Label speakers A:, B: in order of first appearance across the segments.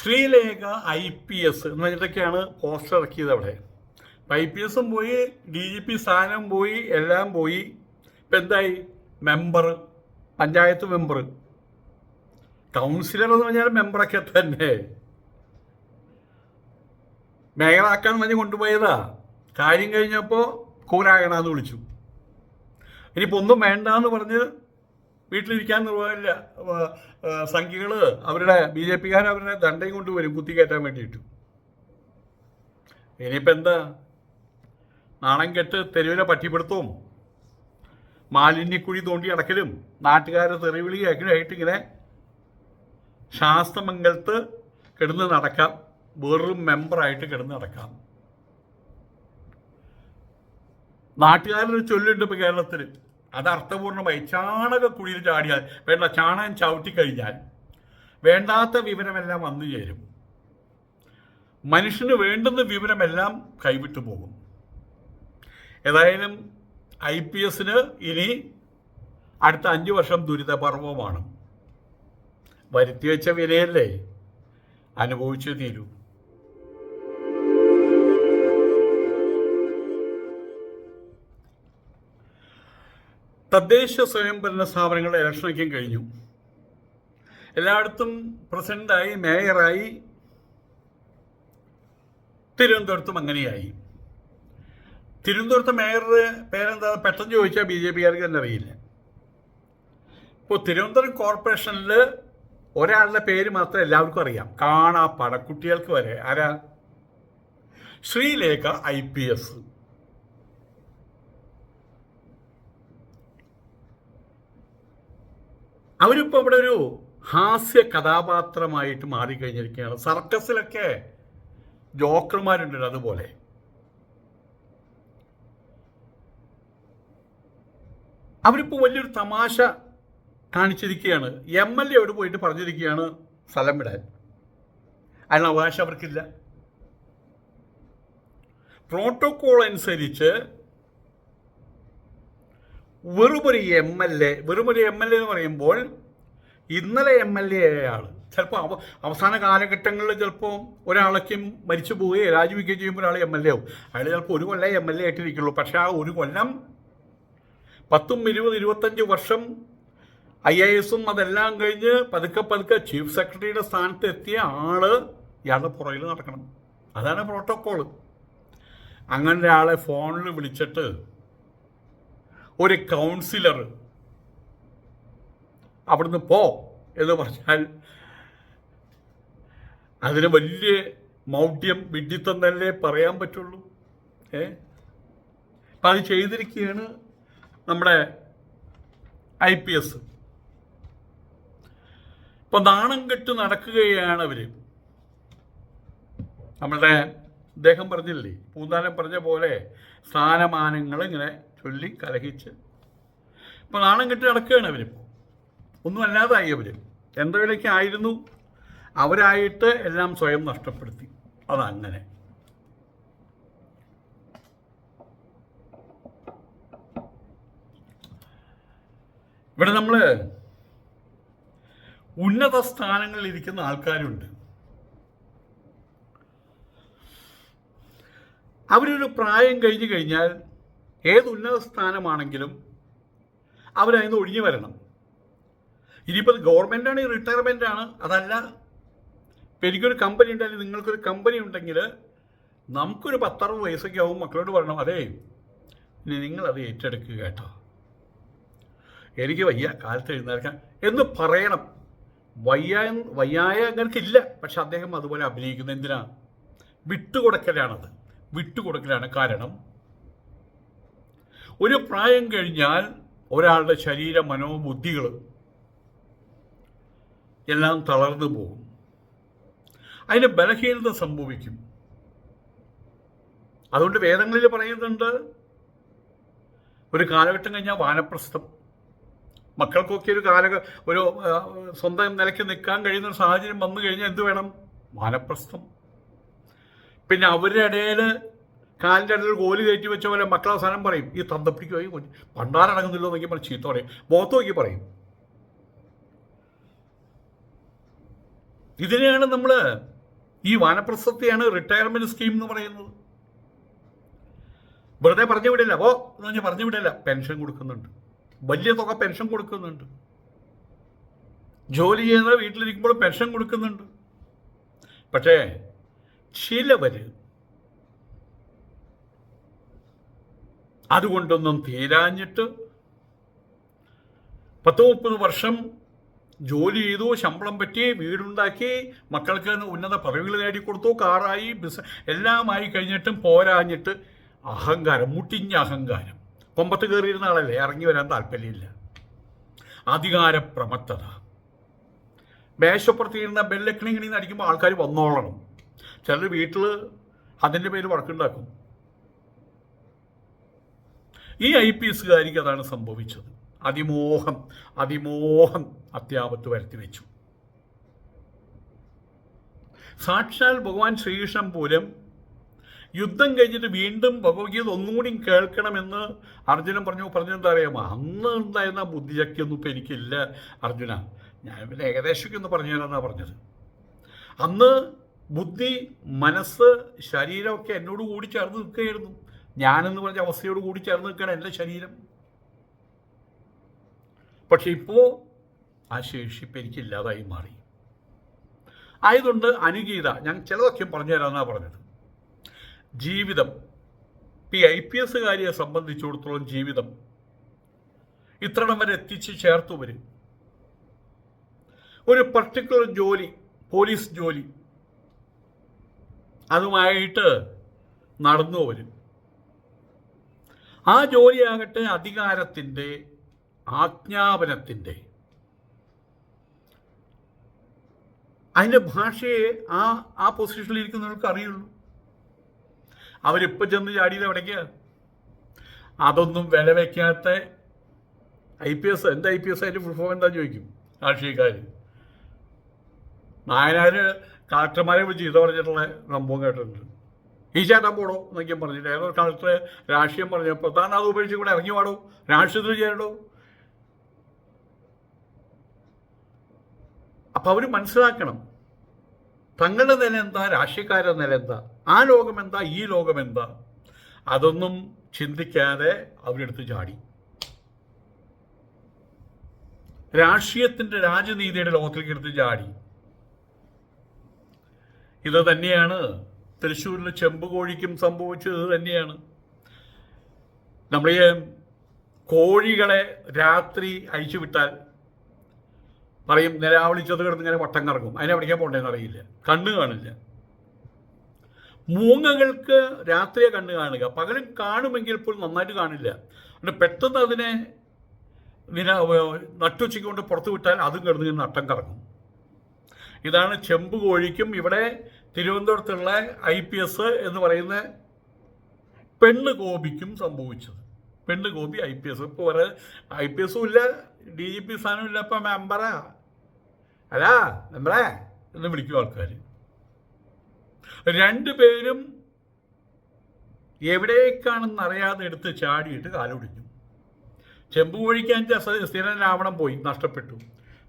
A: Sreelekha I P S എന്ന് പറഞ്ഞിട്ടൊക്കെയാണ് poster ഇറക്കിയത് അവിടെ. ഐ പി എസും പോയി ഡി ജി പി സ്ഥാനം പോയി എല്ലാം പോയി. ഇപ്പം എന്തായി? Member panchayat member. കൗൺസിലർ എന്ന് പറഞ്ഞാൽ മെമ്പറൊക്കെ തന്നെ. മേയറാക്കാന്ന് പറഞ്ഞ് കൊണ്ടുപോയതാ. കാര്യം കഴിഞ്ഞപ്പോൾ കൂരാകണമെന്ന് വിളിച്ചു. ഇനിയിപ്പോൾ ഒന്നും വേണ്ടാന്ന് പറഞ്ഞ് വീട്ടിലിരിക്കാൻ നിർവാഹമില്ല സംഖ്യകൾ അവരുടെ ബി ജെ പിക്കാർ അവരുടെ ദണ്ടയും കൊണ്ടുവരും കുത്തിക്കയറ്റാൻ വേണ്ടിയിട്ട്. ഇനിയിപ്പോൾ എന്താ? നാണം കെട്ട് തെരുവിലെ പട്ടിപ്പിടുത്തവും മാലിന്യക്കുഴി തോണ്ടി അടക്കലും. നാട്ടുകാരെ തെറിവിളി ആയിട്ട് ഇങ്ങനെ ശാസ്ത്രമംഗലത്ത് കിടന്ന് നടക്കാം. വെറും മെമ്പറായിട്ട് കിടന്ന് നടക്കാം. നാട്ടുകാരൊരു ചൊല്ലുണ്ട് ഇപ്പോൾ കേരളത്തിൽ അത് അർത്ഥപൂർണമായി ചാണക കുഴിയിൽ ചാടിയാൽ വേണ്ട ചാണകം ചവിട്ടിക്കഴിഞ്ഞാൽ വേണ്ടാത്ത വിവരമെല്ലാം വന്നു ചേരും. മനുഷ്യന് വേണ്ടുന്ന വിവരമെല്ലാം കൈവിട്ടു പോകും. ഏതായാലും ഐ പി എസിന് ഇനി അടുത്ത അഞ്ച് വർഷം ദുരിതപർവമാണ്. വരുത്തിവെച്ച വിലയല്ലേ? അനുഭവിച്ചു തീരൂ. തദ്ദേശ സ്വയംഭരണ സ്ഥാപനങ്ങളുടെ ഇലക്ഷനൊക്കെ കഴിഞ്ഞു. എല്ലായിടത്തും പ്രസിഡന്റായി മേയറായി തിരുവനന്തപുരത്തും അങ്ങനെയായി. തിരുവനന്തപുരത്ത് മേയറുടെ പേരെന്താ? പെട്ടെന്ന് ചോദിച്ചാൽ ബി ജെ പിക്കാർക്ക് തന്നെ അറിയില്ല. ഇപ്പോൾ തിരുവനന്തപുരം കോർപ്പറേഷനിൽ ഒരാളുടെ പേര് മാത്രം എല്ലാവർക്കും അറിയാം. കാണാ പടക്കുട്ടികൾക്ക് വരെ. ആരാ? Sreelekha I P S. അവരിപ്പോൾ ഇവിടെ ഒരു ഹാസ്യ കഥാപാത്രമായിട്ട് മാറിക്കഴിഞ്ഞിരിക്കുകയാണ്. സർക്കസിലൊക്കെ ജോക്കർമാരുണ്ടല്ലോ അതുപോലെ. അവരിപ്പോൾ വലിയൊരു തമാശ കാണിച്ചിരിക്കുകയാണ്. എം എൽ എയോട് പോയിട്ട് പറഞ്ഞിരിക്കുകയാണ് സ്ഥലം വിടാൻ. അതിന് അവകാശം അവർക്കില്ല. പ്രോട്ടോകോൾ അനുസരിച്ച് വെറുമൊരു എം എൽ എ വെറുമൊരു എം എൽ എ എന്ന് പറയുമ്പോൾ ഇന്നലെ എം എൽ എ ആൾ ചിലപ്പോൾ അവ അവസാന കാലഘട്ടങ്ങളിൽ ചിലപ്പോൾ ഒരാളൊക്കെയും മരിച്ചു പോവുകയോ രാജിവെക്കുകയോ ചെയ്യുമ്പോൾ ഒരാൾ എം എൽ എ ആവും. അയാൾ ചിലപ്പോൾ ഒരു കൊല്ലം എം എൽ എ ആയിട്ടിരിക്കുള്ളൂ. പക്ഷേ ആ ഒരു കൊല്ലം പത്തും ഇരുപത് ഇരുപത്തഞ്ച് വർഷം ഐ എ എസും അതെല്ലാം കഴിഞ്ഞ് പതുക്കെ പതുക്കെ ചീഫ് സെക്രട്ടറിയുടെ സ്ഥാനത്ത് എത്തിയ ആൾ ഇയാളുടെ പുറകിൽ നടക്കണം. അതാണ് പ്രോട്ടോക്കോൾ. അങ്ങനെ ഒരാളെ ഫോണിൽ വിളിച്ചിട്ട് ഒരു കൗൺസിലർ അവിടുന്ന് പോ എന്ന് പറഞ്ഞാൽ അതിന് വലിയ മൗഢ്യം വിഡ്ഢിത്തം തന്നെ പറയാൻ പറ്റുള്ളൂ. ഏ? അപ്പം അത് ചെയ്തിരിക്കുകയാണ് നമ്മുടെ ഐ പി എസ്. ഇപ്പം നാണം കെട്ട് നടക്കുകയാണ് അവർ നമ്മളുടെ അദ്ദേഹം പറഞ്ഞില്ലേ പൂന്താനം പറഞ്ഞ പോലെ സ്ഥാനമാനങ്ങൾ ഇങ്ങനെ ചൊല്ലി കലഹിച്ച് ഇപ്പോൾ നാണം കെട്ടി നടക്കുകയാണ് അവരിപ്പോൾ ഒന്നും അല്ലാതായി അവർ വിലയ്ക്ക് ആയിരുന്നു. അവരായിട്ട് എല്ലാം സ്വയം നഷ്ടപ്പെടുത്തി. അതങ്ങനെ. ഇവിടെ നമ്മൾ ഉന്നത സ്ഥാനങ്ങളിൽ ഇരിക്കുന്ന ആൾക്കാരുണ്ട്. അവരൊരു പ്രായം കഴിഞ്ഞു കഴിഞ്ഞാൽ ഏത് ഉന്നത സ്ഥാനമാണെങ്കിലും അവരതിന് ഒഴിഞ്ഞു വരണം. ഇനിയിപ്പോൾ ഗവൺമെന്റാണ് റിട്ടയർമെന്റ് ആണ് അതല്ല. എനിക്കൊരു കമ്പനി ഉണ്ടെങ്കിൽ നിങ്ങൾക്കൊരു കമ്പനി ഉണ്ടെങ്കിൽ നമുക്കൊരു പത്തറുപത് വയസ്സൊക്കെ ആവും മക്കളോട് പറയണം അതേ നിങ്ങളത് ഏറ്റെടുക്കുക കേട്ടോ. എനിക്ക് വയ്യ കാലത്ത് എഴുന്നേൽക്കാൻ. എന്ന് പറയണം. വയ്യ വയ്യായ അങ്ങനത്തില്ല പക്ഷെ അദ്ദേഹം അതുപോലെ അഭിനയിക്കുന്നത് എന്തിനാണ് വിട്ടുകൊടുക്കലാണത്. വിട്ടുകൊടുക്കലാണ് കാരണം. ഒരു പ്രായം കഴിഞ്ഞാൽ ഒരാളുടെ ശരീര മനോബുദ്ധികൾ എല്ലാം തളർന്നു പോകും. അതിന് ബലഹീനത സംഭവിക്കും. അതുകൊണ്ട് വേദങ്ങളിൽ പറയുന്നുണ്ട് ഒരു കാലഘട്ടം കഴിഞ്ഞാൽ വാനപ്രസ്ഥം. മക്കൾക്കൊക്കെ ഒരു കാല ഒരു സ്വന്തം നിലയ്ക്ക് നിൽക്കാൻ കഴിയുന്ന ഒരു സാഹചര്യം വന്നു കഴിഞ്ഞാൽ എന്ത് വേണം? വാനപ്രസ്ഥം. പിന്നെ അവരുടെ ഇടയിൽ കാലിന്റെ അടുത്ത് ഗോലി കയറ്റി വെച്ച പോലെ മക്കളെ സാധനം പറയും ഈ തന്തപ്പിടിക്കുമായി പണ്ടാരടങ്ങുന്നില്ലോ എന്നൊക്കെ പറയും ചീത്ത പറയും. മുഖത്ത് നോക്കി പറയും. ഇതിനെയാണ് നമ്മൾ ഈ വാനപ്രസ്ഥത്തെയാണ് റിട്ടയർമെന്റ് സ്കീം എന്ന് പറയുന്നത്. വെറുതെ പറഞ്ഞു വിടില്ല. അപ്പോ എന്ന് പറഞ്ഞാൽ പറഞ്ഞു വിടില്ല. പെൻഷൻ കൊടുക്കുന്നുണ്ട്. വലിയ തുക പെൻഷൻ കൊടുക്കുന്നുണ്ട്. ജോലി ചെയ്യുന്ന വീട്ടിലിരിക്കുമ്പോൾ പെൻഷൻ കൊടുക്കുന്നുണ്ട്. പക്ഷേ ചിലവര് അതുകൊണ്ടൊന്നും തീരാഞ്ഞിട്ട് പത്ത് മുപ്പത് വർഷം ജോലി ചെയ്തു ശമ്പളം പറ്റി വീടുണ്ടാക്കി മക്കൾക്ക് ഉന്നത പദവികൾ നേടിക്കൊടുത്തു കാറായി ബിസ് എല്ലാമായി കഴിഞ്ഞിട്ടും പോരാഞ്ഞിട്ട് അഹങ്കാരം മുട്ടിഞ്ഞ അഹങ്കാരം. കൊമ്പത്ത് കയറിയിരുന്ന ആളല്ലേ? ഇറങ്ങി വരാൻ താല്പര്യമില്ല. അധികാരപ്രമത്തത. മേശപ്പുറത്തിരുന്ന ബെല്ലക്കിണിങ്ങിണിന്ന് അടിക്കുമ്പോൾ ആൾക്കാർ വന്നോളണം. ചിലർ വീട്ടിൽ അതിന്റെ പേര് വഴക്കുണ്ടാക്കും ഈ ഐ പി എസുകാരിക്ക് അതാണ് സംഭവിച്ചത്. അതിമോഹം അതിമോഹം അത്യാപത്ത് വരുത്തി വെച്ചു. സാക്ഷാൽ ഭഗവാൻ ശ്രീകൃഷ്ണൻ പോലും യുദ്ധം കഴിഞ്ഞിട്ട് വീണ്ടും ഭഗവത്ഗീത ഒന്നുകൂടി കേൾക്കണമെന്ന് അർജുനൻ പറഞ്ഞു. പറഞ്ഞെന്താ അറിയാമോ അന്ന് ഉണ്ടായിരുന്ന ബുദ്ധിശക്തിയൊന്നും ഇപ്പം എനിക്കില്ല അർജുന. ഞാൻ പിന്നെ ഏകദേശമൊക്കെ ഒന്ന് പറഞ്ഞു തരാമെന്നാണ് പറഞ്ഞത്. അന്ന് ബുദ്ധി മനസ്സ് ശരീരമൊക്കെ എന്നോട് കൂടി ചേർന്ന് നിൽക്കുകയായിരുന്നു. ഞാനെന്ന് പറഞ്ഞ അവസ്ഥയോട് കൂടി ചേർന്ന് നിൽക്കുകയാണ് എന്റെ ശരീരം. പക്ഷെ ഇപ്പോൾ ആ ശേഷിപ്പ് എനിക്കില്ലാതായി മാറി. ആയതുകൊണ്ട് അനുഗീത ഞാൻ ചിലതൊക്കെ പറഞ്ഞു തരാമെന്നാണ് പറഞ്ഞത്. ജീവിതം ഈ ഐ പി എസുകാരിയെ സംബന്ധിച്ചിടത്തോളം ജീവിതം ഇത്രണം വരെ എത്തിച്ച് ചേർത്തു വരും ഒരു പർട്ടിക്കുലർ ജോലി പോലീസ് ജോലി അതുമായിട്ട് നടന്നു വരും ആ ജോലിയാകട്ടെ അധികാരത്തിന്റെ ആജ്ഞാപനത്തിന്റെ. അതിന്റെ ഭാഷയെ ആ ആ പൊസിഷനിൽ ഇരിക്കുന്നവർക്ക് അറിയുള്ളൂ. അവരിപ്പോൾ ചെന്ന് ചാടിയത് എവിടേക്ക്? അതൊന്നും വില വയ്ക്കാത്ത ഐ പി എസ് എന്താ ഐ പി എസ് അതിന്റെ ഫുൾ എന്താ ചോദിക്കും രാഷ്ട്രീയക്കാർ നായനാർ കളക്ടർമാരെ വിളിച്ച് ഇത് പറഞ്ഞിട്ടുള്ള സംഭവം കേട്ടിട്ടുണ്ട്. ഈ ചേട്ടൻ പോടോ എന്നൊക്കെ പറഞ്ഞിട്ട് ഏതോ കളക്ടർ രാഷ്ട്രീയം പറഞ്ഞപ്പോൾ താൻ അത് ഉപേക്ഷിച്ച് കൂടെ ഇറങ്ങി പാടോ രാഷ്ട്രീയത്തിൽ ചെയ്യണ്ടോ അപ്പം അവർ മനസ്സിലാക്കണം. തങ്ങളുടെ നില എന്താ രാഷ്ട്രീയക്കാരുടെ നില എന്താ ആ ലോകം എന്താ ഈ ലോകം എന്താ അതൊന്നും ചിന്തിക്കാതെ അവരെടുത്ത് ചാടി. രാഷ്ട്രീയത്തിന്റെ രാജനീതിയുടെ ലോകത്തിലേക്ക് എടുത്ത് ചാടി. ഇത് തന്നെയാണ് തൃശ്ശൂരിൽ ചെമ്പുകോഴിക്കും സംഭവിച്ചത് തന്നെയാണ്. നമ്മൾ കോഴികളെ രാത്രി അഴിച്ചു വിട്ടാൽ പറയും നിലാവിളിച്ചത് കിടന്ന് ഇങ്ങനെ വട്ടം കറങ്ങും. അതിനെ പഠിക്കാൻ പോകേണ്ടതെന്ന് അറിയില്ല. കണ്ണ് കാണില്ല. മൂങ്ങകൾക്ക് രാത്രിയെ കണ്ണ് കാണുക. പകലും കാണുമെങ്കിൽ പോലും നന്നായിട്ട് കാണില്ല. അതുകൊണ്ട് പെട്ടെന്ന് അതിനെ നില നട്ടുച്ചയ്ക്ക് കൊണ്ട് പുറത്തു വിട്ടാൽ അതും കിടന്ന് ഇങ്ങനെ നട്ടം കറങ്ങും. ഇതാണ് ചെമ്പ് കോഴിക്കും ഇവിടെ തിരുവനന്തപുരത്തുള്ള ഐ പി എസ് എന്ന് പറയുന്ന പെണ്ണ് ഗോപിക്കും സംഭവിച്ചത്. പെണ്ണ് ഗോപി ഐ പി എസ്. ഇപ്പോൾ വേറെ ഐ പി എസും ഇല്ല ഡി ജി പി സ്ഥാനം ഇല്ല ഇപ്പം മെമ്പറാ അല്ലാ മെമ്പറേ എന്ന് വിളിക്കും ആൾക്കാർ രണ്ടുപേരും എവിടേക്കാണെന്ന് അറിയാതെ എടുത്ത് ചാടിയിട്ട് കാലൊടിഞ്ഞു ചെമ്പ് കുഴിക്കാൻ സ്ഥിരം രാവണം പോയി നഷ്ടപ്പെട്ടു.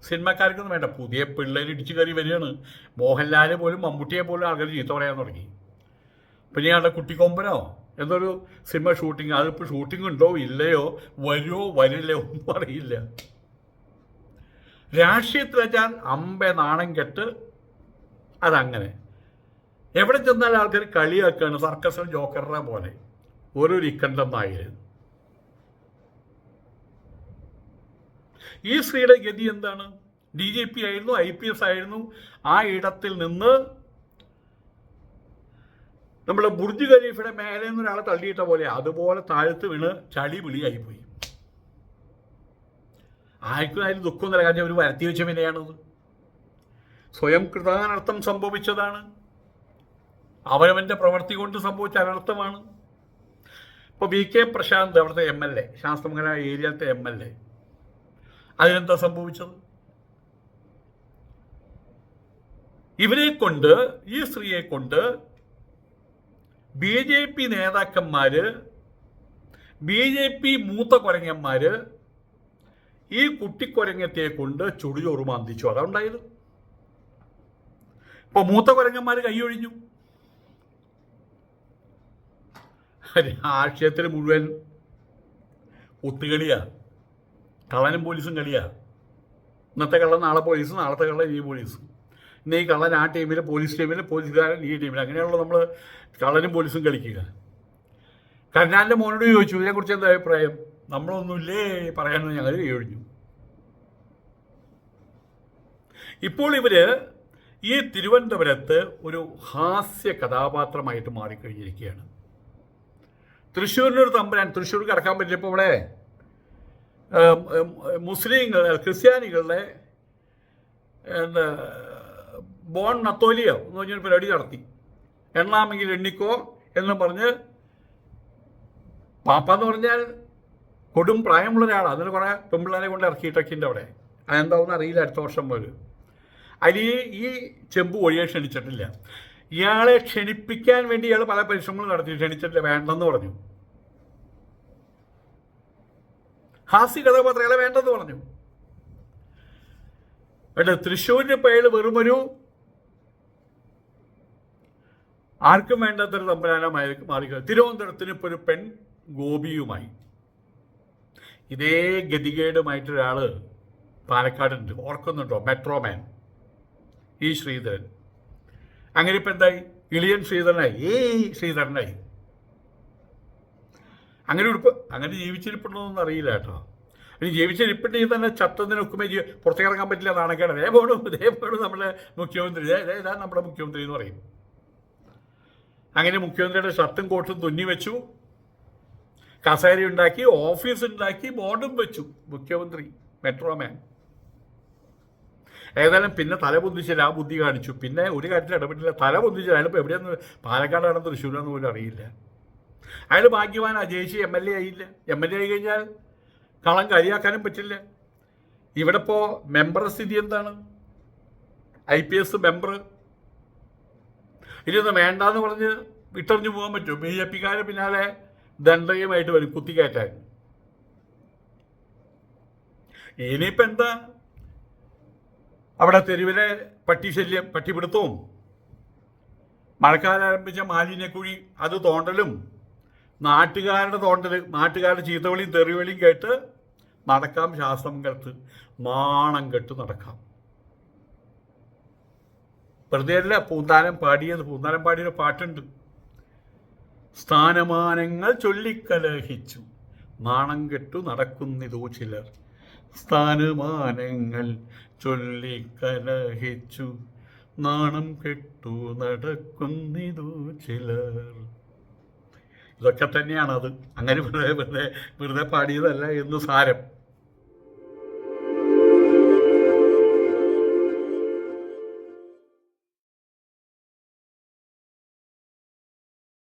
A: സിനിമക്കാർക്കൊന്നും വേണ്ട. പുതിയ പിള്ളേർ ഇടിച്ചു കയറി വരികയാണ്. മോഹൻലാൽ പോലും മമ്മൂട്ടിയെ പോലും ആൾക്കാർ ചീത്ത പറയാൻ തുടങ്ങി. പിന്നെ ഞങ്ങളുടെ കുട്ടിക്കൊമ്പനോ? എന്തൊരു സിനിമ ഷൂട്ടിങ് അതിപ്പോൾ ഷൂട്ടിംഗ് ഉണ്ടോ? ഇല്ലയോ? വരുമോ വരില്ലയോ ഒന്നും അറിയില്ല. രാഷ്ട്രീയത്തിൽ വെച്ചാൽ അമ്പ നാണം കെട്ട് അതങ്ങനെ. എവിടെ ചെന്നാൽ ആൾക്കാർ കളിയാക്കുകയാണ് സർക്കസിൽ ജോക്കറിനെ പോലെ. ഒരു ഇക്കണ്ടം ഈ സ്ത്രീയുടെ ഗതി എന്താണ്? ഡി ജി പി ആയിരുന്നു ഐ പി എസ് ആയിരുന്നു. ആ ഇടത്തിൽ നിന്ന് നമ്മുടെ ബുർജ് ഖലീഫയുടെ മേലെ നിന്ന് ഒരാളെ തള്ളിയിട്ട പോലെ അതുപോലെ താഴത്ത് വീണ് ചളി വിളിയായിപ്പോയി. ആർക്കും അതിൽ ദുഃഖം കാര്യം അവർ വരുത്തി വെച്ച വിനയാണത്. സ്വയം കൃതാനർത്ഥം സംഭവിച്ചതാണ്. അവനവന്റെ പ്രവൃത്തി കൊണ്ട് സംഭവിച്ച അനർത്ഥമാണ്. ഇപ്പോൾ വി കെ പ്രശാന്ത് അവിടുത്തെ എം എൽ എ ശാസ്ത്രമംഗല ഏരിയത്തെ എം എൽ എ അതിനെന്താ സംഭവിച്ചത്? ഇവരെ കൊണ്ട് ഈ സ്ത്രീയെ കൊണ്ട് ബി ജെ പി നേതാക്കന്മാര് ബി ജെ പി മൂത്ത കുരങ്ങന്മാര് ഈ കുട്ടിക്കുരങ്ങത്തെ കൊണ്ട് ചുടുചോറ് മാന്തിച്ചു. അതുണ്ടായത് ഇപ്പൊ മൂത്ത കുരങ്ങന്മാര് കൈയൊഴിഞ്ഞു രാഷ്ട്രീയത്തിൽ മുഴുവൻ ഒത്തുകളിയാ കള്ളനും പോലീസും കളിയാ. ഇന്നത്തെ കള്ളൻ നാളെ പോലീസ് നാളത്തെ കള്ളൻ ഈ പോലീസ്. ഇന്ന് ഈ കള്ളൻ ആ ടീമിൽ പോലീസ് ടീമിൽ പോലീസുകാരൻ ഈ ടീമിൽ അങ്ങനെയുള്ള നമ്മൾ കള്ളനും പോലീസും കളിക്കുക. കരുണാലിന്റെ മോനോട് ചോദിച്ചു ഇതിനെക്കുറിച്ച് എന്താ അഭിപ്രായം? നമ്മളൊന്നുമില്ലേ പറയാനൊന്നും ഞങ്ങൾ കഴിഞ്ഞു ഇപ്പോൾ ഇവർ ഈ തിരുവനന്തപുരത്ത് ഒരു ഹാസ്യ കഥാപാത്രമായിട്ട് മാറിക്കഴിഞ്ഞിരിക്കുകയാണ്. തൃശ്ശൂരിനൊരു തമ്പുരാൻ തൃശ്ശൂർ പറ്റില്ല ഇപ്പോൾ ഇവിടെ. മുസ്ലിങ്ങൾ ക്രിസ്ത്യാനികളുടെ എന്താ ബോൺ നത്തോലിയോ എന്ന് പറഞ്ഞൊരു പരിപാടി നടത്തി. എണ്ണാമെങ്കിൽ എണ്ണിക്കോ എന്ന് പറഞ്ഞ് പാപ്പ എന്ന് പറഞ്ഞാൽ കൊടും പ്രായമുള്ള ഒരാളാണ് അതിന് കുറേ പെമ്പിള്ളേരെ കൊണ്ട് ഇറക്കിയിട്ടൊക്കെ ഉണ്ട് അവിടെ. അതെന്താവുന്ന അറിയില്ല അടുത്ത വർഷം പോലെ അതിൽ ഈ ചെമ്പ് ഒഴിയെ ക്ഷണിച്ചിട്ടില്ല. ഇയാളെ ക്ഷണിപ്പിക്കാൻ വേണ്ടി ഇയാൾ പല പരിശ്രമങ്ങളും നടത്തി. ക്ഷണിച്ചിട്ടില്ല വേണ്ടെന്ന് പറഞ്ഞു. ഹാസ്യ കഥാപാത്രങ്ങളെ വേണ്ടെന്ന് പറഞ്ഞു. അല്ല തൃശ്ശൂരിന് പേര് വെറുമൊരു ആർക്കും വേണ്ടാത്തൊരു തമ്പുരാനമായി മാറി തിരുവനന്തപുരത്തിന് ഇപ്പോൾ ഒരു പെൺ ഗോപിയുമായി. ഇതേ ഗതികേടുമായിട്ടൊരാൾ പാലക്കാടുണ്ട്. ഓർക്കുന്നുണ്ടോ? മെട്രോമാൻ. ഈ ശ്രീധരൻ. അങ്ങനെ ഇപ്പം എന്തായി? ഇളിയൻ ശ്രീധരനായി. ഏ ശ്രീധരനായി. അങ്ങനെ ഒരു അങ്ങനെ ജീവിച്ചിരിപ്പുണ്ടോന്നൊന്നും അറിയില്ല കേട്ടോ. ഇനി ജീവിച്ചിരിപ്പുണ്ടെങ്കിൽ തന്നെ ചത്തതിനൊക്കുമേ ജീ പുറത്തേക്ക് ഇറങ്ങാൻ പറ്റില്ല നാണക്കേട് ദേ പോണു നമ്മുടെ മുഖ്യമന്ത്രി. ഇതാ നമ്മുടെ മുഖ്യമന്ത്രി എന്ന് പറയും. അങ്ങനെ മുഖ്യമന്ത്രിയുടെ ഷർട്ടും കോട്ടും തുന്നി വെച്ചു. കസേര ഉണ്ടാക്കി ഓഫീസ് ഉണ്ടാക്കി ബോർഡും വെച്ചു. മുഖ്യമന്ത്രി മെട്രോമാൻ. ഏതായാലും പിന്നെ തല പൊന്തിച്ചില്ല ആ ബുദ്ധി കാണിച്ചു. പിന്നെ ഒരു കാര്യത്തിൽ ഇടപെട്ടില്ല. തല പൊന്തിച്ചില്ല. അയാളിപ്പോൾ എവിടെയാണെന്ന് പാലക്കാടാണ് തൃശ്ശൂരാണെന്ന് പോലും അറിയില്ല. അയാൾ ഭാഗ്യവാനാ ജയിച്ച് എം എൽ എ ആയില്ല. എം എൽ എ ആയി കഴിഞ്ഞാൽ കളം കരിയാക്കാനും പറ്റില്ല. ഇവിടെ ഇപ്പോൾ മെമ്പർ സ്ഥിതി എന്താണ്? ഐ പി എസ് മെമ്പർ ഇനിയൊന്നും വേണ്ടാന്ന് പറഞ്ഞ് വിട്ടെറിഞ്ഞു പോകാൻ പറ്റും ബി ജെ പിക്കാരെ പിന്നാലെ ദണ്ഡകമായിട്ട് വരും കുത്തിക്കയറ്റാൻ. ഇനിയിപ്പോൾ എന്താ? അവിടെ തെരുവിലെ പട്ടിശല്യം പട്ടിപിടുത്തവും. മഴക്കാലം ആരംഭിച്ച മാലിന്യക്കുഴി അത് തോണ്ടലും. നാട്ടുകാരുടെ തോണ്ടൽ നാട്ടുകാരുടെ ചീത്തവിളിയും തെറിവിളിയും കേട്ട് നടക്കാം ശാസ്ത്രം കേട്ട് മാണം കെട്ട് നടക്കാം. വെറുതെ അല്ല പൂന്താനം പാടിയത് പൂന്താനം പാടിയൊരു പാട്ടുണ്ട്. സ്ഥാനമാനങ്ങൾ ചൊല്ലിക്കലഹിച്ചു നാണം കെട്ടു നടക്കുന്നിതോ ചിലർ. സ്ഥാനമാനങ്ങൾ ചൊല്ലിക്കലഹിച്ചു നാണം കെട്ടു നടക്കുന്നിതോ ചിലർ. ഇതൊക്കെ തന്നെയാണത്. അങ്ങനെ വെറുതെ വെറുതെ വെറുതെ പാടിയതല്ല എന്ന് സാരം.